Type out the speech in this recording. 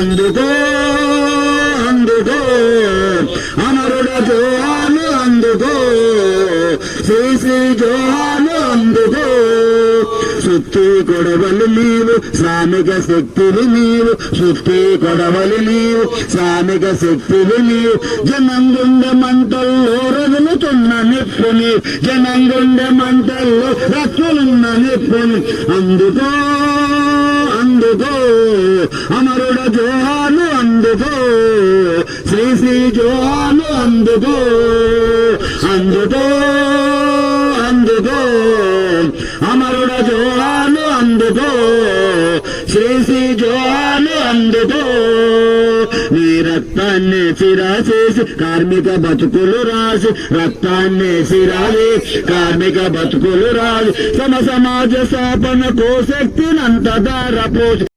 అందుకో అందుకో అమరుడ జోహాను అందుకో శ్రీ శ్రీ జోహాను అందుకో. సుత్తి కొడవలి నీవు శ్రామిక శక్తివి నీవు సుత్తి కొడవలి నీవు శ్రామిక శక్తివి నీవు. జనంగుండె మంటల్లో రగులుతున్న నిప్పుని జనంగుండె మంటల్లో రక్కులున్న నిప్పుని అందుకో. అందుకో అమరుడ జోహాను అందుకో. శ్రీ శ్రీ జోహాను అందుకో. అందుకో అందుకో అమరుడ జోహాను అందుకో. శ్రీ శ్రీ జోహాను అందుకో. నీ రక్తాన్ని సిరాసేసి కార్మిక బతుకులు రాసి రక్తాన్ని సిరాసి కార్మిక బతుకులు రాసి సమ సమాజ స్థాపనకు శక్తినంత దారపోసి